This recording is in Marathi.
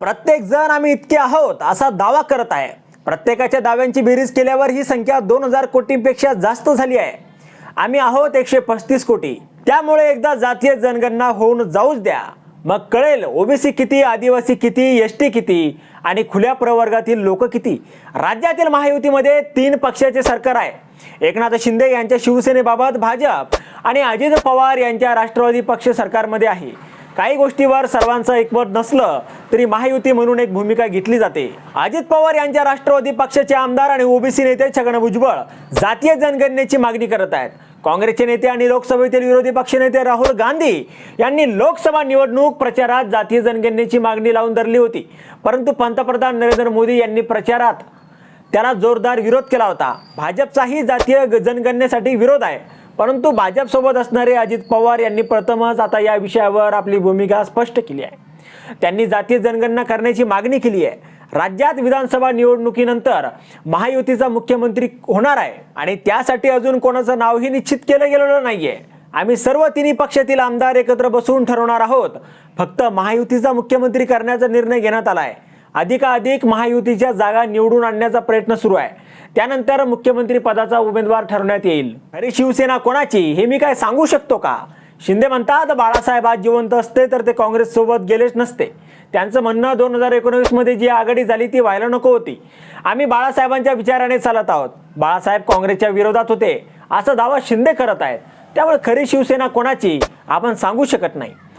प्रत्येक जण आम्ही इतके आहोत असा दावा करत आहे. प्रत्येकाच्या दाव्यांची बेरीज केल्यावर ही संख्या दोन हजार कोटींपेक्षा जास्त झाली आहे. आम्ही आहोत एकशे पस्तीस कोटी. त्यामुळे एकदा जातीय जनगणना होऊन जाऊच द्या. मग कळेल ओबीसी किती आदिवासी किती एस टी किती आणि खुल्या प्रवर्गातील लोक किती. राज्यातील महायुतीमध्ये तीन पक्षाचे सरकार आहे. एकनाथ शिंदे यांच्या शिवसेनेबाबत भाजप आणि अजित पवार यांच्या राष्ट्रवादी पक्ष सरकारमध्ये आहे. काही गोष्टीवर सर्वांचं एकमत नसलं तरी महायुती म्हणून एक भूमिका घेतली जाते. अजित पवार यांच्या राष्ट्रवादी पक्षाचे आमदार आणि ओबीसी नेते छगन भुजबळ जातीय जनगणनेची मागणी करत आहेत. काँग्रेसचे नेते आणि लोकसभेतील विरोधी पक्षनेते राहुल गांधी यांनी लोकसभा निवडणूक प्रचारात जातीय जनगणनेची मागणी लावून धरली होती. परंतु पंतप्रधान नरेंद्र मोदी यांनी प्रचारात त्याला जोरदार विरोध केला होता. भाजपचाही जातीय ग- जनगणनेसाठी विरोध आहे. परंतु भाजपसोबत असणारे अजित पवार यांनी प्रथमच आता या विषयावर आपली भूमिका स्पष्ट केली आहे. त्यांनी जातीय जनगणना करण्याची मागणी केली आहे. राज्यात विधानसभा निवडणुकीनंतर महायुतीचा मुख्यमंत्री होणार आहे आणि त्यासाठी अजून कोणाचं नावही निश्चित केलं गेलेलं नाहीये. आम्ही सर्व तिन्ही पक्षातील आमदार एकत्र बसून ठरवणार आहोत. फक्त महायुतीचा मुख्यमंत्री करण्याचा निर्णय घेण्यात आला आहे. अधिकाधिक महायुतीच्या जागा निवडून आणण्याचा प्रयत्न सुरू आहे. त्यानंतर मुख्यमंत्री पदाचा उमेदवार ठरवण्यात येईल. अरे शिवसेना कोणाची? हे मी काय सांगू शकतो का? शिंदे म्हणतात बाळासाहेब आज जिवंत असते तर ते काँग्रेस सोबत गेलेच नसते. त्यांचं म्हणणं दोन हजार एकोणवीसमध्ये जी आघाडी झाली ती व्हायला नको होती. आम्ही बाळासाहेबांच्या विचाराने चालत आहोत. बाळासाहेब काँग्रेसच्या विरोधात होते. असा दावा शिंदे करत आहेत. त्यामुळे खरी शिवसेना कोणाची? आपण सांगू शकत नाही.